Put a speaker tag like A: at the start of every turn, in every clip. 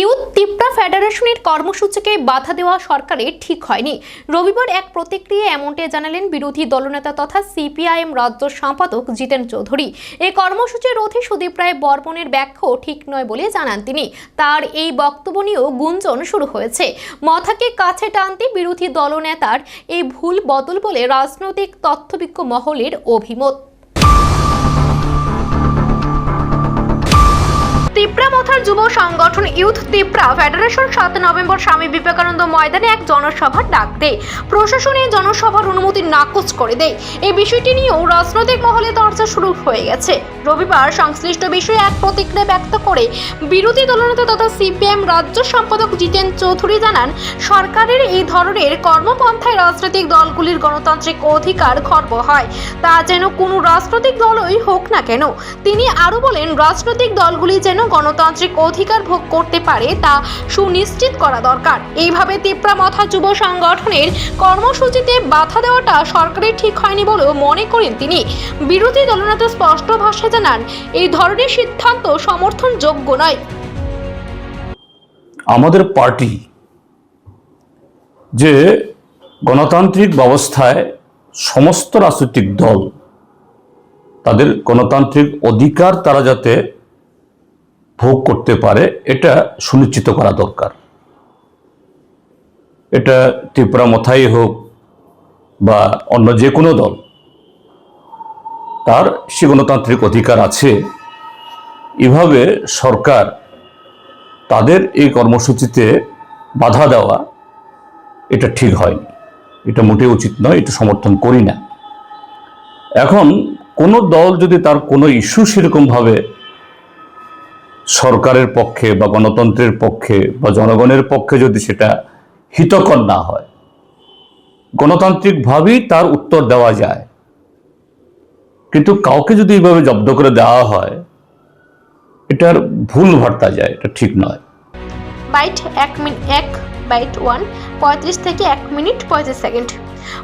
A: Youth Tipra ফেডারেশনের কর্মসূচিকে বাধা দেওয়া সরকারের ঠিক হয়নি। রবিবার এক প্রতিক্রিয়ায় এমনটাই জানালেন বিরোধী দলনেতা তথা সিপিআইএম রাজ্য সম্পাদক জিতেন চৌধুরী। এই কর্মসূচি রোধে সুদীপ রায় বর্মনের ব্যাখ্যাও ঠিক নয় বলে জানান তিনি। তার এই বক্তব্য নিয়েও গুঞ্জন শুরু হয়েছে। মথাকে কাছে টানতে বিরোধী দলনেতার এই ভুল বদল বলে রাজনৈতিক তথ্যবিজ্ঞ মহলের অভিমত। তিপ্রা মথার যুব সংগঠন ইউথ তিপ্রা ফেডারেশন সাত নভেম্বর স্বামী বিবেকানন্দ ময়দানে এক জনসভার ডাক দেয়। প্রশাসন এই জনসভার অনুমতি নাকচ করে দেয়। এই বিষয়টি নিয়েও রাজনৈতিক মহলে চর্চা শুরু হয়ে গেছে। রবিবার সংশ্লিষ্ট বিষয়ে এক প্রতিক্রিয়া ব্যক্ত করে বিরোধী দলনেতা তথা সিপিএম রাজ্য সম্পাদক জিতেন চৌধুরী জানান, সরকারের এই ধরনের কর্মপন্থায় রাজনৈতিক দলগুলির গণতান্ত্রিক অধিকার খর্ব হয়। তা যেন কোনো রাজনৈতিক দলই হোক না কেন, তিনি আরও বলেন, রাজনৈতিক দলগুলি যেন গণতান্ত্রিক অধিকার ভোগ করতে পারে তা সুনিশ্চিত করা দরকার। এইভাবে তিপ্রা মথা যুব সংগঠনের কর্মসূচিতে বাধা দেওয়াটা সরকারের ঠিক হয়নি বলেও মনে করেন তিনি। বিরোধী দলনেতা স্পষ্ট ভাষায় জানান, এই ধরনের সিদ্ধান্ত সমর্থনযোগ্য নয়।
B: আমাদের পার্টি যে গণতান্ত্রিক ব্যবস্থায় সমস্ত রাজনৈতিক দল, তাদের গণতান্ত্রিক অধিকার তারা যাতে ভোগ করতে পারে, এটা সুনিশ্চিত করা দরকার। এটা ত্রিপুরা মথাই হোক বা অন্য যে কোনো দল, তার সে গণতান্ত্রিক অধিকার আছে। এভাবে সরকার তাদের এই কর্মসূচিতে বাধা দেওয়া, এটা ঠিক হয়নি। এটা মোটেই উচিত নয়, এটা সমর্থন করি না। এখন কোনো দল যদি তার কোনো ইস্যু সেরকমভাবে সরকারের পক্ষে বা গণতন্ত্রের পক্ষে বা জনগণের পক্ষে যদি সেটা হিতকর না হয় গণতান্ত্রিকভাবেই তার উত্তর দেওয়া যায়। কিন্তু কাউকে যদি এইভাবে জব্দ করে দেওয়া হয়, এটার ভুল ভার্তা যায়, এটা ঠিক নয়।
A: বাইট এক মিনিট এক বাইট ওয়ান পঁয়ত্রিশ থেকে এক মিনিট পঁয়ত্রিশ সেকেন্ড।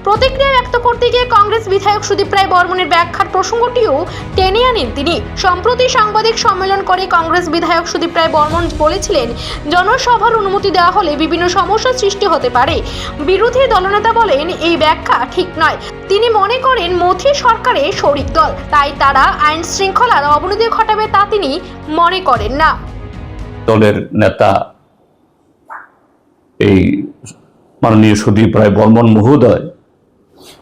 A: প্রতিক্রিয়া ব্যক্ত করতে গিয়ে কংগ্রেস বিধায়ক সুদীপ রায় বর্মনের ব্যাখ্যার প্রসঙ্গটিও টেনে আনেন তিনি। সম্প্রতি সাংবাদিক সম্মেলন করে কংগ্রেস বিধায়ক সুদীপ রায় বর্মন বলেছিলেন, জনসভার অনুমতি দেওয়া হলে বিভিন্ন সমস্যার সৃষ্টি হতে পারে। বিরোধী দলনেতা বলেন, এই ব্যাখ্যা ঠিক নয়। তিনি মনে করেন মথি সরকারে শরিক দল। তাই তারা আইন শৃঙ্খলার অবনতি ঘটাবে তা তিনি মনে করেন না।
B: দলের নেতা এই মাননীয় সুদীপ রায় বর্মন মহোদয়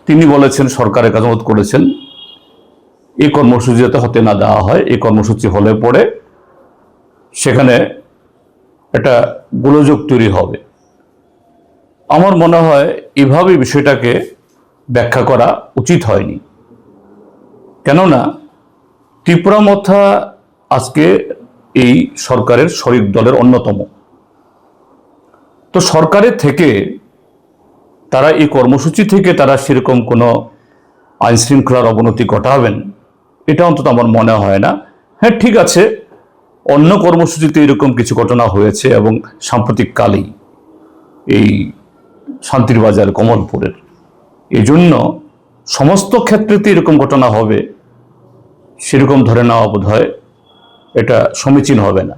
B: তিনি বলেছেন, সরকারের কাছে অনুরোধ করেছেন এই কর্মসূচি যাতে হতে না দেওয়া হয়। এই কর্মসূচি হলে পরে সেখানে একটা গোলযোগ তৈরি হবে। আমার মনে হয় এভাবে বিষয়টাকে ব্যাখ্যা করা উচিত হয়নি। কেননা ত্রিপুরা মথা আজকে এই সরকারের শরিক দলের অন্যতম। তো সরকারের থেকে তারা এই কর্মসূচি থেকে তারা সেরকম কোনো আইন শৃঙ্খলার অবনতি ঘটাবেন, এটা অন্তত আমার মনে হয় না। হ্যাঁ ঠিক আছে, অন্য কর্মসূচিতে এরকম কিছু ঘটনা হয়েছে এবং সাম্প্রতিক কালেই এই শান্তির বাজার কমলপুরের। এই জন্য সমস্ত ক্ষেত্রেতে এরকম ঘটনা হবে, সেরকম ধরে নেওয়া বোধ হয় এটা সমীচীন হবে না।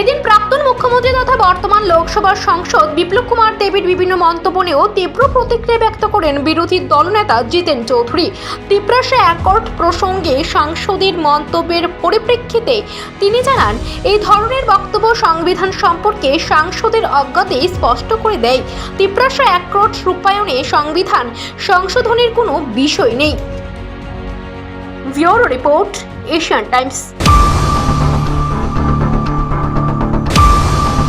A: এদিন প্রাক্তন মুখ্যমন্ত্রী তথা বর্তমান লোকসভার সাংসদ বিপ্লব কুমার দেবের বিভিন্ন মন্তব্য নিয়েও তীব্র প্রতিক্রিয়া ব্যক্ত করেন বিরোধী দলনেতা জিতেন চৌধুরী। তিপ্রাসে অ্যাকর্ড প্রসঙ্গে সাংসদের মন্তব্যের পরিপ্রেক্ষিতে তিনি জানান, এই ধরনের বক্তব্য সংবিধান সম্পর্কে সাংসদের অজ্ঞাতে স্পষ্ট করে দেয়। তিপ্রাসা অ্যাকর্ড রূপায়ণে সংবিধান সংশোধনের কোনো বিষয় নেই। Bureau report, Asian Times.